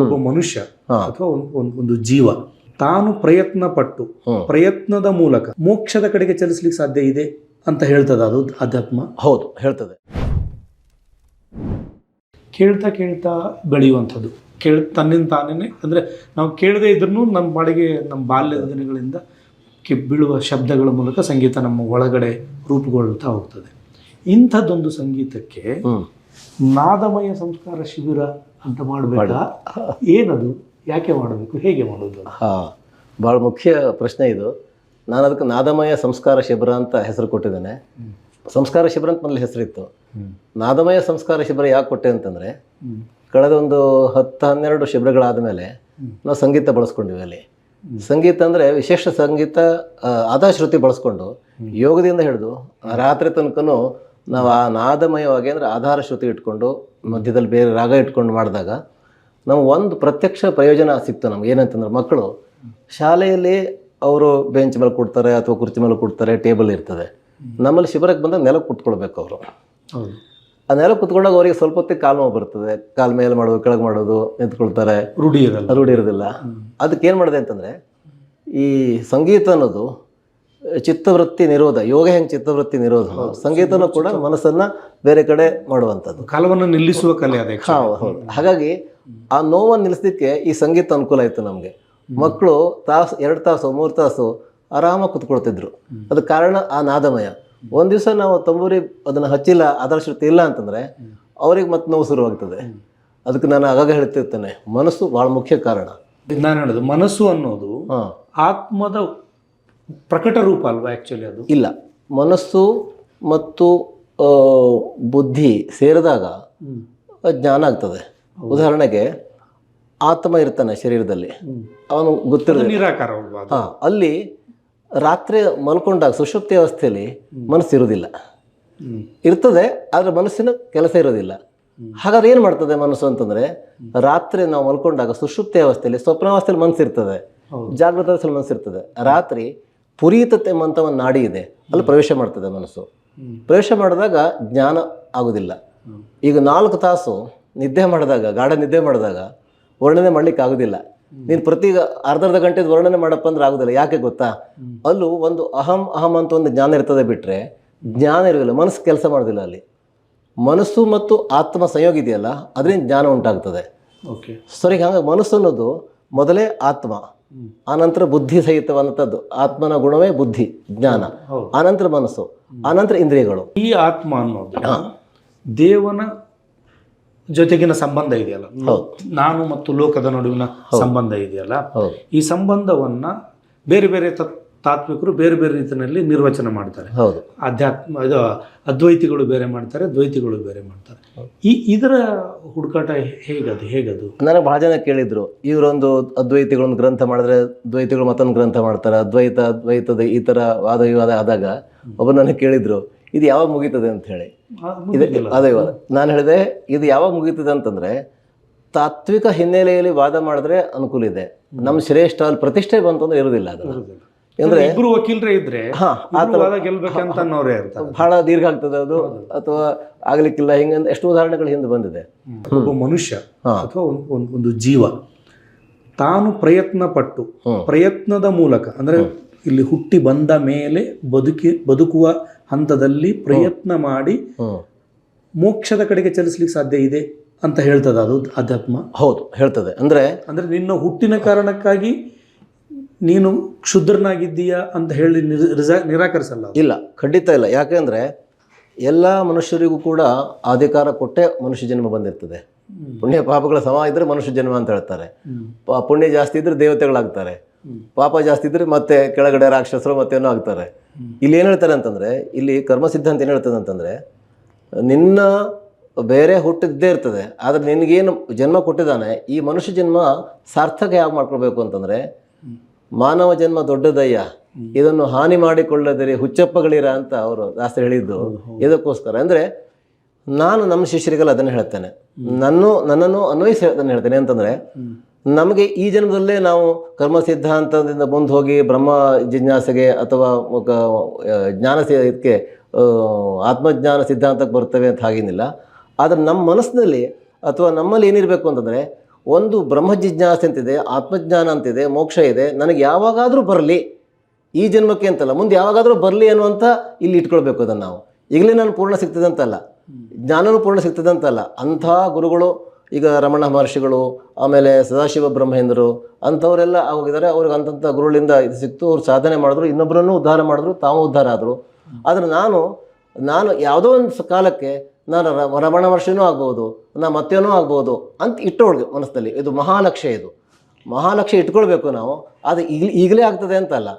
ಒಬ್ಬ ಮನುಷ್ಯ ಅಥವಾ ಒಂದ್- ಜೀವ ತಾನು ಪ್ರಯತ್ನ ಪಟ್ಟು ಪ್ರಯತ್ನದ ಮೂಲಕ ಮೋಕ್ಷದ ಕಡೆಗೆ ಚಲಿಸ್ಲಿಕ್ಕೆ ಸಾಧ್ಯ ಇದೆ ಅಂತ ಹೇಳ್ತದೆ ಅದು ಅಧ್ಯಾತ್ಮ ಹೌದು ಹೇಳ್ತದೆ. ಕೇಳ್ತಾ ಕೇಳ್ತಾ ಬೆಳೆಯುವಂಥದ್ದು. ಕೇಳ ತನ್ನಿಂದ ತಾನೇ ಅಂದರೆ ನಾವು ಕೇಳದೇ ಇದ್ರೂ ನಮ್ಮ ಬಾಡಿಗೆ ನಮ್ಮ ಬಾಲ್ಯದ ದಿನಗಳಿಂದ ಬೀಳುವ ಶಬ್ದಗಳ ಮೂಲಕ ಸಂಗೀತ ನಮ್ಮ ಒಳಗಡೆ ರೂಪುಗೊಳ್ತಾ ಹೋಗ್ತದೆ. ಇಂಥದ್ದೊಂದು ಸಂಗೀತಕ್ಕೆ ನಾದಮಯ ಸಂಸ್ಕಾರ ಶಿಬಿರ ಅಂತ ಮಾಡಬೇಕಾ? ಏನದು? ಯಾಕೆ ಮಾಡಬೇಕು? ಹೇಗೆ ಮಾಡೋದು? ಹಾಂ ಭಾಳ ಮುಖ್ಯ ಪ್ರಶ್ನೆ ಇದು. ನಾನು ಅದಕ್ಕೆ ನಾದಮಯ ಸಂಸ್ಕಾರ ಶಿಬಿರ ಅಂತ ಹೆಸರು ಕೊಟ್ಟಿದ್ದೇನೆ. ಸಂಸ್ಕಾರ ಶಿಬಿರ ಅಂತ ಮೊದಲು ಹೆಸರಿತ್ತು. ನಾದಮಯ ಸಂಸ್ಕಾರ ಶಿಬಿರ ಯಾಕೆ ಕೊಟ್ಟೆ ಅಂತಂದರೆ. ಕಳೆದ ಒಂದು ಹತ್ತು ಹನ್ನೆರಡು ಶಿಬಿರಗಳಾದ ಮೇಲೆ ನಾವು ಸಂಗೀತ ಬಳಸ್ಕೊಂಡಿವಿ ಅಲ್ಲಿ. ಸಂಗೀತ ಅಂದರೆ ವಿಶೇಷ ಸಂಗೀತ ಅದ ಶ್ರುತಿ ಬಳಸ್ಕೊಂಡು ಯೋಗದಿಂದ ಹಿಡಿದು ರಾತ್ರಿ ತನಕನೂ ನಾವು ಆ ನಾದಮಯವಾಗಿ ಅಂದರೆ ಆಧಾರ ಶ್ರುತಿ ಇಟ್ಕೊಂಡು ಮಧ್ಯದಲ್ಲಿ ಬೇರೆ ರಾಗ ಇಟ್ಕೊಂಡು ಮಾಡಿದಾಗ ನಮ್ಗೆ ಒಂದು ಪ್ರತ್ಯಕ್ಷ ಪ್ರಯೋಜನ ಸಿಕ್ತು ನಮ್ಗೆ. ಏನಂತಂದ್ರೆ ಮಕ್ಕಳು ಶಾಲೆಯಲ್ಲಿ ಅವರು ಬೆಂಚ್ ಮೇಲೆ ಕೊಡ್ತಾರೆ ಅಥವಾ ಕುರ್ಚಿ ಮೇಲೆ ಕೊಡ್ತಾರೆ ಟೇಬಲ್ ಇರ್ತದೆ. ನಮ್ಮಲ್ಲಿ ಶಿಬಿರಕ್ಕೆ ಬಂದಾಗ ನೆಲಕ್ಕೆ ಕುತ್ಕೊಳ್ಬೇಕು ಅವರು. ಆ ನೆಲ ಕುತ್ಕೊಂಡಾಗ ಅವರಿಗೆ ಸ್ವಲ್ಪ ಹೊತ್ತಿಗೆ ಕಾಲು ನೋವು ಬರ್ತದೆ. ಕಾಲು ಮೇಲೆ ಮಾಡೋದು ಕೆಳಗೆ ಮಾಡೋದು ನಿಂತ್ಕೊಳ್ತಾರೆ. ರೂಢಿ ಇರಲ್ಲ. ರೂಢಿ ಇರೋದಿಲ್ಲ. ಅದಕ್ಕೆ ಏನು ಮಾಡಿದೆ ಅಂತಂದರೆ ಈ ಸಂಗೀತ ಅನ್ನೋದು ಚಿತ್ತವೃತ್ತಿ ನಿರೋಧ ಯೋಗ ಹೆಂಗೆ ಚಿತ್ತವೃತ್ತಿ ನಿರೋಧ? ಸಂಗೀತನೂ ಕೂಡ ಮನಸ್ಸನ್ನು ಬೇರೆ ಕಡೆ ಮಾಡುವಂಥದ್ದು. ಕಾಲವನ್ನು ನಿಲ್ಲಿಸುವ ಕಲೆ ಅದೇ ಹಾ, ಹೌದು ಹಾಗಾಗಿ ಆ ನೋವನ್ನು ನಿಲ್ಲಿಸಲಿಕ್ಕೆ ಈ ಸಂಗೀತ ಅನುಕೂಲ ಆಯಿತು ನಮಗೆ. ಮಕ್ಕಳು ತಾಸು ಎರಡು ತಾಸು ಮೂರು ತಾಸು ಆರಾಮಾಗಿ ಕುತ್ಕೊಳ್ತಿದ್ರು. ಅದು ಕಾರಣ ಆ ನಾದಮಯ. ಒಂದು ದಿವಸ ನಾವು ತಂಬೂರಿ ಅದನ್ನು ಹಚ್ಚಿಲ್ಲ ಅದರ ಶ್ರುತಿ ಇಲ್ಲ ಅಂತಂದರೆ ಅವ್ರಿಗೆ ಮತ್ತೆ ನೋವು ಶುರುವಾಗ್ತದೆ. ಅದಕ್ಕೆ ನಾನು ಆಗಾಗ ಹೇಳ್ತಿರ್ತೇನೆ ಮನಸ್ಸು ಭಾಳ ಮುಖ್ಯ ಕಾರಣ. ನಾನು ಹೇಳೋದು ಮನಸ್ಸು ಅನ್ನೋದು ಆತ್ಮದ ಪ್ರಕಟ ರೂಪ ಅಲ್ವಾ ಆ್ಯಕ್ಚುಲಿ ಅದು? ಇಲ್ಲ. ಮನಸ್ಸು ಮತ್ತು ಬುದ್ಧಿ ಸೇರಿದಾಗ ಜ್ಞಾನ ಆಗ್ತದೆ. ಉದಾಹರಣೆಗೆ ಆತ್ಮ ಇರ್ತಾನೆ ಶರೀರದಲ್ಲಿ. ಅವನು ಗೊತ್ತಿರೋದು ನಿರಾಕಾರ ಹಾಂ ಅಲ್ಲಿ ರಾತ್ರಿ ಮಲ್ಕೊಂಡಾಗ ಸುಷುಪ್ತಿ ಅವಸ್ಥೆಯಲ್ಲಿ ಮನಸ್ಸು ಇರೋದಿಲ್ಲ ಇರ್ತದೆ ಆದರೆ ಮನಸ್ಸಿನ ಕೆಲಸ ಇರೋದಿಲ್ಲ ಹಾಗಾದ್ರೆ ಏನು ಮಾಡ್ತದೆ ಮನಸ್ಸು ಅಂತಂದ್ರೆ ರಾತ್ರಿ ನಾವು ಮಲ್ಕೊಂಡಾಗ ಸುಷುಪ್ತಿ ಅವಸ್ಥೆಯಲ್ಲಿ ಸ್ವಪ್ನಾವಸ್ಥೆಯಲ್ಲಿ ಮನಸ್ಸು ಇರ್ತದೆ. ಹೌದು. ಜಾಗೃತ ಅವಸ್ಥೆಯಲ್ಲಿ ಮನಸ್ಸು ಇರ್ತದೆ. ರಾತ್ರಿ ಪುರೀತತೆ ಎಂಬಂತ ಒಂದು ನಾಡಿ ಇದೆ. ಅಲ್ಲಿ ಪ್ರವೇಶ ಮಾಡ್ತದೆ ಮನಸ್ಸು. ಪ್ರವೇಶ ಮಾಡಿದಾಗ ಜ್ಞಾನ ಆಗೋದಿಲ್ಲ. ಈಗ ನಾಲ್ಕು ತಾಸು ನಿದ್ದೆ ಮಾಡಿದಾಗ ಗಾಢ ನಿದ್ದೆ ಮಾಡಿದಾಗ ವರ್ಣನೆ ಮಾಡ್ಲಿಕ್ಕೆ ಆಗೋದಿಲ್ಲ. ನೀನು ಪ್ರತಿ ಅರ್ಧ ಅರ್ಧ ಗಂಟೆ ವರ್ಣನೆ ಮಾಡಪ್ಪ ಅಂದ್ರೆ ಆಗೋದಿಲ್ಲ. ಯಾಕೆ ಗೊತ್ತಾ? ಅಲ್ಲೂ ಒಂದು ಅಹಂ ಅಹಂ ಅಂತ ಒಂದು ಜ್ಞಾನ ಇರ್ತದೆ ಬಿಟ್ಟರೆ ಜ್ಞಾನ ಇರೋದಿಲ್ಲ. ಮನಸ್ಸು ಕೆಲಸ ಮಾಡೋದಿಲ್ಲ ಅಲ್ಲಿ. ಮನಸ್ಸು ಮತ್ತು ಆತ್ಮ ಸಂಯೋಗ ಇದೆಯಲ್ಲ ಅದರಿಂದ ಜ್ಞಾನ ಉಂಟಾಗ್ತದೆ. ಓಕೆ ಸರಿ ಹಂಗ ಮನಸ್ಸು ಅನ್ನೋದು ಮೊದಲೇ ಆತ್ಮ. ಆನಂತರ ಬುದ್ಧಿ ಸಹಿತವಾದಂಥದ್ದು ಆತ್ಮನ ಗುಣವೇ ಬುದ್ಧಿ ಜ್ಞಾನ. ಆನಂತರ ಮನಸ್ಸು ಆನಂತರ ಇಂದ್ರಿಯಗಳು. ಈ ಆತ್ಮ ಅನ್ನೋದು ದೇವನ ಜೊತೆಗಿನ ಸಂಬಂಧ ಇದೆಯಲ್ಲ? ನಾನು ಮತ್ತು ಲೋಕದ ನಡುವಿನ ಸಂಬಂಧ ಇದೆಯಲ್ಲ? ಈ ಸಂಬಂಧವನ್ನ ಬೇರೆ ಬೇರೆ ತತ್ ತಾತ್ವಿಕರು ಬೇರೆ ಬೇರೆ ರೀತಿಯಲ್ಲಿ ನಿರ್ವಚನ ಮಾಡ್ತಾರೆ. ಹೌದು. ಅಧ್ಯಾತ್ಮ ಇದು ಅದ್ವೈತಿಗಳು ಬೇರೆ ಮಾಡ್ತಾರೆ ದ್ವೈತಿಗಳು ಬೇರೆ ಮಾಡ್ತಾರೆ. ಈ ಇದರ ಹುಡುಕಾಟ ಹೇಗದು ಹೇಗದು? ನನಗೆ ಭಾಳ ಜನ ಕೇಳಿದ್ರು ಇವರೊಂದು ಅದ್ವೈತಿಗಳೊಂದು ಗ್ರಂಥ ಮಾಡಿದ್ರೆ ದ್ವೈತಿಗಳು ಮತ್ತೊಂದು ಗ್ರಂಥ ಮಾಡ್ತಾರೆ ಅದ್ವೈತ ಅದ್ವೈತದ ಈ ಥರ ವಾದ ವಿವಾದ ಆದಾಗ ಒಬ್ಬರು ನನಗೆ ಕೇಳಿದ್ರು ಇದು ಯಾವಾಗ ಮುಗೀತದೆ ಅಂತ ಹೇಳಿ. ಅದೇ ನಾನು ಹೇಳಿದೆ ಇದು ಯಾವಾಗ ಮುಗೀತದೆ ಅಂತಂದ್ರೆ ತಾತ್ವಿಕ ಹಿನ್ನೆಲೆಯಲ್ಲಿ ವಾದ ಮಾಡಿದ್ರೆ ಅನುಕೂಲ ಇದೆ. ನಮ್ಮ ಶ್ರೇಷ್ಠ ಅಲ್ಲಿ ಪ್ರತಿಷ್ಠೆ ಬಂತು ಅಂದ್ರೆ ಇರುವುದಿಲ್ಲ ಅದು ಇರುದಿಲ್ಲ. ಅಂದ್ರೆ ಇಬ್ರು ವಕೀಲರೇ ಇದ್ರೆ ಗೆಲ್ಬೇಕಂತ ಇರ್ತಾರೆ. ಬಹಳ ದೀರ್ಘ ಆಗ್ತದೆ ಅದು. ಅಥವಾ ಆಗ್ಲಿಕ್ಕಿಲ್ಲ ಹಿಂಗ ಎಷ್ಟು ಉದಾಹರಣೆಗಳು ಹಿಂದೆ ಬಂದಿದೆ. ಒಬ್ಬ ಮನುಷ್ಯ ಅಥವಾ ಒಂದು ಜೀವ ತಾನು ಪ್ರಯತ್ನ ಪಟ್ಟು ಪ್ರಯತ್ನದ ಮೂಲಕ ಅಂದ್ರೆ ಇಲ್ಲಿ ಹುಟ್ಟಿ ಬಂದ ಮೇಲೆ ಬದುಕಿ ಬದುಕುವ ಹಂತದಲ್ಲಿ ಪ್ರಯತ್ನ ಮಾಡಿ ಮೋಕ್ಷದ ಕಡೆಗೆ ಚಲಿಸ್ಲಿಕ್ಕೆ ಸಾಧ್ಯ ಇದೆ ಅಂತ ಹೇಳ್ತದೆ ಅದು ಅಧ್ಯಾತ್ಮ ಹೌದು ಹೇಳ್ತದೆ. ಅಂದ್ರೆ ಅಂದ್ರೆ ನಿನ್ನ ಹುಟ್ಟಿನ ಕಾರಣಕ್ಕಾಗಿ ನೀನು ಕ್ಷುದ್ರನಾಗಿದ್ದೀಯಾ ಅಂತ ಹೇಳಿ ನಿರ- ನಿರಾಕರಿಸಲ್ಲ ಇಲ್ಲ ಖಂಡಿತ ಇಲ್ಲ. ಯಾಕೆಂದ್ರೆ ಎಲ್ಲ ಮನುಷ್ಯರಿಗೂ ಕೂಡ ಅಧಿಕಾರ ಕೊಟ್ಟೇ ಮನುಷ್ಯ ಜನ್ಮ ಬಂದಿರ್ತದೆ. ಪುಣ್ಯ ಪಾಪಗಳ ಸಮ ಇದ್ರೆ ಮನುಷ್ಯ ಜನ್ಮ ಅಂತ ಹೇಳ್ತಾರೆ. ಪುಣ್ಯ ಜಾಸ್ತಿ ಇದ್ರೆ ದೇವತೆಗಳಾಗ್ತಾರೆ. ಪಾಪ ಜಾಸ್ತಿ ಇದ್ರೆ ಮತ್ತೆ ಕೆಳಗಡೆ ರಾಕ್ಷಸರು ಮತ್ತೇನೋ ಆಗ್ತಾರೆ. ಇಲ್ಲಿ ಏನು ಹೇಳ್ತಾರೆ ಅಂತಂದ್ರೆ ಇಲ್ಲಿ ಕರ್ಮ ಸಿದ್ಧಾಂತ ಏನು ಹೇಳ್ತದೆ ಅಂತಂದ್ರೆ ನಿನ್ನ ಬೇರೆ ಹುಟ್ಟಿದ್ದೇ ಇರ್ತದೆ ಆದ್ರೆ ನಿನಗೇನು ಜನ್ಮ ಕೊಟ್ಟಿದ್ದಾನೆ ಈ ಮನುಷ್ಯ ಜನ್ಮ ಸಾರ್ಥಕ ಯಾವ ಮಾಡ್ಕೊಳ್ಬೇಕು ಅಂತಂದ್ರೆ ಮಾನವ ಜನ್ಮ ದೊಡ್ಡದಯ್ಯ. ಇದನ್ನು ಹಾನಿ ಮಾಡಿಕೊಳ್ಳದಿರಿ ಹುಚ್ಚಪ್ಪಗಳಿರ ಅಂತ ಅವರು ದಾಸರು ಹೇಳಿದ್ದು. ಇದಕ್ಕೋಸ್ಕರ ಅಂದ್ರೆ ನಾನು ನಮ್ಮ ಶಿಷ್ಯರಿಗೆಲ್ಲ ಅದನ್ನು ಹೇಳ್ತೇನೆ. ನನ್ನೂ ನನ್ನನ್ನು ಅನ್ವಯಿಸಿ ಅದನ್ನು ಹೇಳ್ತೇನೆ. ಅಂತಂದ್ರೆ ನಮಗೆ ಈ ಜನ್ಮದಲ್ಲೇ ನಾವು ಕರ್ಮ ಸಿದ್ಧಾಂತದಿಂದ ಮುಂದೆ ಹೋಗಿ ಬ್ರಹ್ಮ ಜಿಜ್ಞಾಸೆಗೆ ಅಥವಾ ಜ್ಞಾನ ಇದಕ್ಕೆ ಆತ್ಮಜ್ಞಾನ ಸಿದ್ಧಾಂತಕ್ಕೆ ಬರ್ತವೆ ಅಂತ ಹಾಗೇನಿಲ್ಲ. ಆದರೆ ನಮ್ಮ ಮನಸ್ಸಿನಲ್ಲಿ ಅಥವಾ ನಮ್ಮಲ್ಲಿ ಏನಿರಬೇಕು ಅಂತಂದರೆ ಒಂದು ಬ್ರಹ್ಮ ಜಿಜ್ಞಾಸೆ ಅಂತಿದೆ, ಆತ್ಮಜ್ಞಾನ ಅಂತಿದೆ, ಮೋಕ್ಷ ಇದೆ, ನನಗೆ ಯಾವಾಗಾದರೂ ಬರಲಿ. ಈ ಜನ್ಮಕ್ಕೆ ಅಂತಲ್ಲ, ಮುಂದೆ ಯಾವಾಗಾದರೂ ಬರಲಿ ಅನ್ನುವಂಥ ಇಲ್ಲಿ ಇಟ್ಕೊಳ್ಬೇಕು ಅದನ್ನು ನಾವು. ಈಗಲೇ ನಾನು ಪೂರ್ಣ ಸಿಗ್ತದೆ ಅಂತಲ್ಲ ಜ್ಞಾನನೂ ಪೂರ್ಣ ಸಿಗ್ತದೆ ಅಂತಲ್ಲ ಅಂಥ ಗುರುಗಳು, ಈಗ ರಮಣ ಮಹರ್ಷಿಗಳು, ಆಮೇಲೆ ಸದಾಶಿವ ಬ್ರಹ್ಮೇಂದ್ರರು ಅಂಥವರೆಲ್ಲ ಹೋಗಿದ್ದಾರೆ ಅವ್ರಿಗೆ ಅಂತಂಥ ಗುರುಗಳಿಂದ ಇದು ಸಿಕ್ತು, ಅವ್ರು ಸಾಧನೆ ಮಾಡಿದ್ರು ಇನ್ನೊಬ್ಬರನ್ನು ಉದ್ಧಾರ ಮಾಡಿದ್ರು, ತಾವು ಉದ್ಧಾರ ಆದರು. ಆದರೆ ನಾನು ನಾನು ಯಾವುದೋ ಒಂದು ಕಾಲಕ್ಕೆ ನಾನು ರಮಣ ಮಹರ್ಷಿನೂ ಆಗ್ಬೋದು ನಾ ಮತ್ತೇನೂ ಆಗ್ಬೋದು ಅಂತ ಇಟ್ಟೋಳ್ಗೆ ಮನಸ್ಸಲ್ಲಿ ಇದು ಮಹಾಲಕ್ಷ್ಯ ಇದು. ಮಹಾಲಕ್ಷ್ಯ ಇಟ್ಕೊಳ್ಬೇಕು ನಾವು. ಅದು ಈಗ ಈಗಲೇ ಆಗ್ತದೆ ಅಂತಲ್ಲ.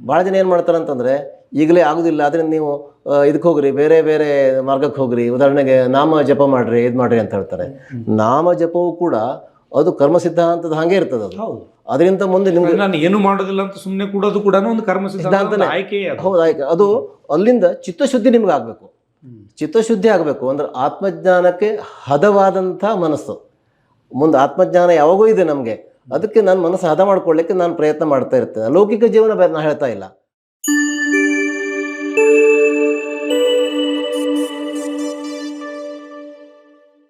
ಭಾಳ ಜನ ಏನು ಮಾಡ್ತಾರೆ ಅಂತಂದರೆ ಈಗಲೇ ಆಗೋದಿಲ್ಲ ಆದರೆ ನೀವು ಇದಕ್ಕೆ ಹೋಗ್ರಿ ಬೇರೆ ಬೇರೆ ಮಾರ್ಗಕ್ಕೆ ಹೋಗ್ರಿ. ಉದಾಹರಣೆಗೆ ನಾಮ ಜಪ ಮಾಡ್ರಿ ಇದು ಮಾಡಿರಿ ಅಂತ ಹೇಳ್ತಾರೆ. ನಾಮ ಜಪವು ಕೂಡ ಅದು ಕರ್ಮ ಸಿದ್ಧಾಂತದ ಹಾಗೆ ಇರ್ತದೆ ಅದು. ಅದರಿಂದ ಮುಂದೆ ನಿಮ್ಗೆ ನಾನು ಏನು ಮಾಡೋದಿಲ್ಲ ಅಂತ ಸುಮ್ಮನೆ ಕೂಡ ಒಂದು ಕರ್ಮ ಸಿದ್ಧಾಂತ ಆಯ್ಕೆ ಹೌದು ಆಯ್ಕೆ. ಅದು ಅಲ್ಲಿಂದ ಚಿತ್ತಶುದ್ಧಿ ನಿಮ್ಗೆ ಆಗಬೇಕು. ಚಿತ್ತಶುದ್ಧಿ ಆಗಬೇಕು. ಅಂದ್ರೆ ಆತ್ಮಜ್ಞಾನಕ್ಕೆ ಹದವಾದಂಥ ಮನಸ್ಸು. ಮುಂದೆ ಆತ್ಮಜ್ಞಾನ ಯಾವಾಗೂ ಇದೆ ನಮಗೆ. ಅದಕ್ಕೆ ನಾನು ಮನಸ್ಸು ಹದ ಮಾಡ್ಕೊಳ್ಳಿಕ್ಕೆ ನಾನು ಪ್ರಯತ್ನ ಮಾಡ್ತಾ ಇರ್ತೇನೆ. ಲೌಕಿಕ ಜೀವನ ನಾನು ಹೇಳ್ತಾ ಇಲ್ಲ.